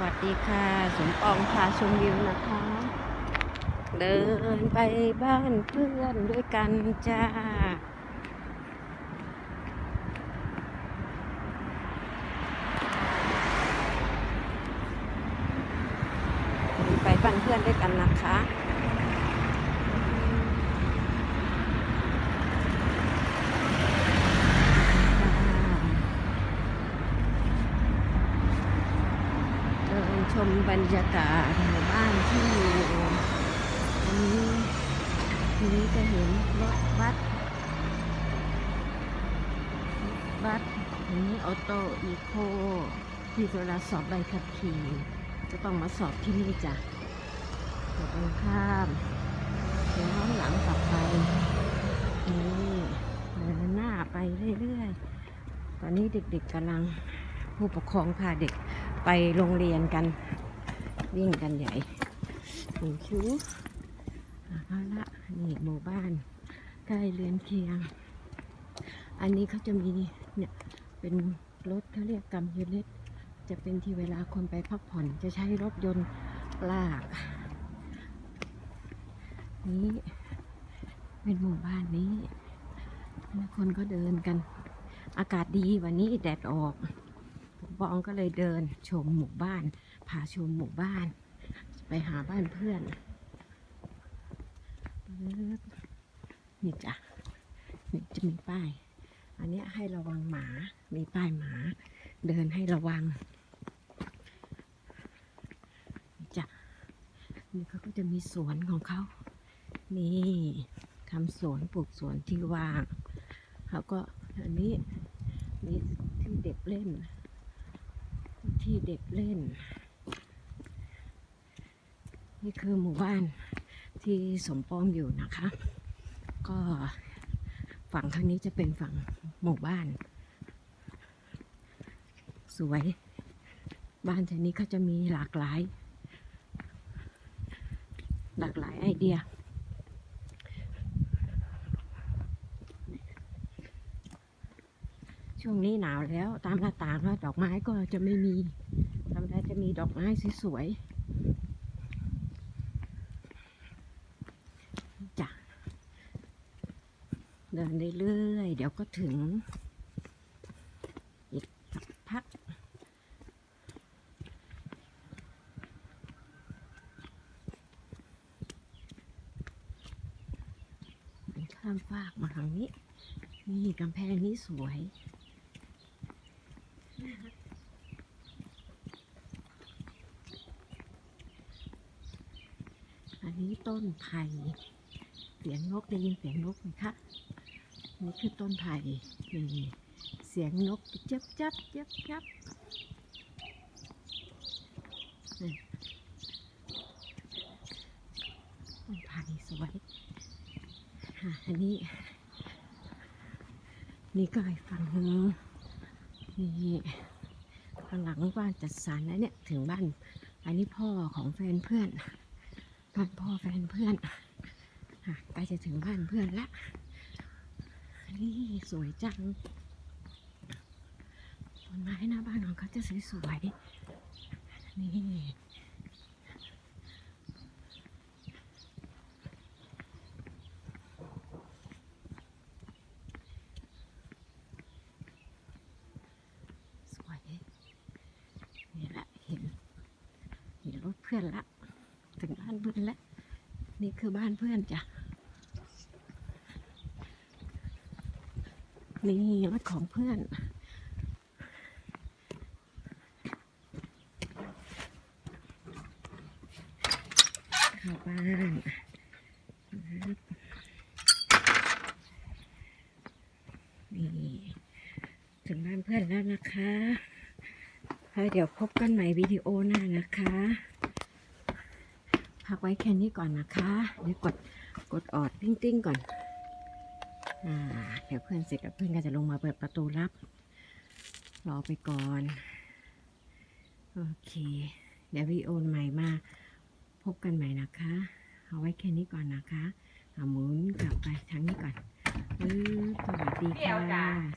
วัสดีค่ะ สมปองพาชมวิวนะคะ เดินไปบ้านเพื่อนด้วยกันจ้า ไปบ้านเพื่อนด้วยกันนะคะ เดิน ชมบรรยากาศหมู่บ้านที่อยู่อันนี้ทีนี้จะเห็นรถบัสรถบัสอันนี้ออโต้อีโคที่เวลาสอบใบขับขี่จะต้องมาสอบที่นี่จ้ะเดี๋ยวตรงข้ามเดี๋ยวน้องหลังกลับไปนี่เดินหน้าไปเรื่อยๆ ตอนนี้เด็กๆกำลังผู้ปกครองพาเด็ก ไปโรงเรียนกัน วิ่งกันใหญ่หนึ่งคิ้วเอาละนี่หมู่บ้าน ใกล้เรือนเคียง อันนี้เขาจะมีเนี่ยเป็นรถเขาเรียกกำยูเล็ตจะเป็นที่เวลาคนไปพักผ่อนจะใช้รถยนต์ลาก นี้เป็นหมู่บ้านนี้ แล้วคนก็เดินกัน อากาศดีวันนี้แดดออก บองก็เลยเดินชมหมู่บ้านพาชมหมู่บ้าน ไปหาบ้านเพื่อนนี่จ้ะนี่จะมีป้าย อันนี้ให้ระวังหมา มีป้ายหมา เดินให้ระวังนี่จ้ะนี่เขาก็จะมีสวนของเขา นี่ทำสวนปลูกสวนที่ว่าง เขาก็อันนี้มีที่เด็กเล่น ที่เด็กเล่น นี่คือหมู่บ้านที่สมปองอยู่นะคะ ก็ฝั่งทางนี้จะเป็นฝั่งหมู่บ้าน สวย บ้านทางนี้เขาจะมีหลากหลาย หลากหลายไอเดีย ช่วงนี้หนาวแล้ว ตามหน้าต่างแล้วดอกไม้ก็จะไม่มีธรรมดาจะมีดอกไม้สวยๆจ้ะเดินเรื่อยๆเดี๋ยวก็ถึง อีกสักพัก ข้ามฟากมาทางนี้ นี่กำแพงนี้สวย อันนี้ต้นไผ่เสียงนกได้ยินเสียงนกไหมคะนี่คือต้นไผ่นี่เสียงนกเจ็บจับเจ็บจับต้นไผ่สวยอะอันนี้ นี่ก็อีกฝั่งหนึง นี่ข้างหลังบ้านจัดสรรแล้วเนี่ยถึงบ้าน อันนี้พ่อของแฟนเพื่อนบ้านพ่อแฟนเพื่อนอะใกล้จะถึงบ้านเพื่อนละนี่สวยจังต้นไม้หน้าบ้านของเขาจะสวยๆนี่สวยนี่แหละเห็นเห็นรถเพื่อนละถึงบ้านเพื่อนแล้วนี่คือบ้านเพื่อนจ้ะนี่รถของเพื่อนเข้าบ้านนี่ถึงบ้านเพื่อนแล้วนะคะแล้วเดี๋ยวพบกันใหม่วิดีโอหน้านะคะ พักไว้แค่นี้ก่อนนะคะ เดี๋ยวกดกดออดติ้งติ้งก่อนอ่าเดี๋ยวเพื่อนเสร็จแล้วเพื่อนก็จะลงมาเปิดประตูรับ รอไปก่อน โอเค เดี๋ยววีโอใหม่มาพบกันใหม่นะคะ เอาไว้แค่นี้ก่อนนะคะหมุนกลับไปทางนี้ก่อนสวัสดีค่ะ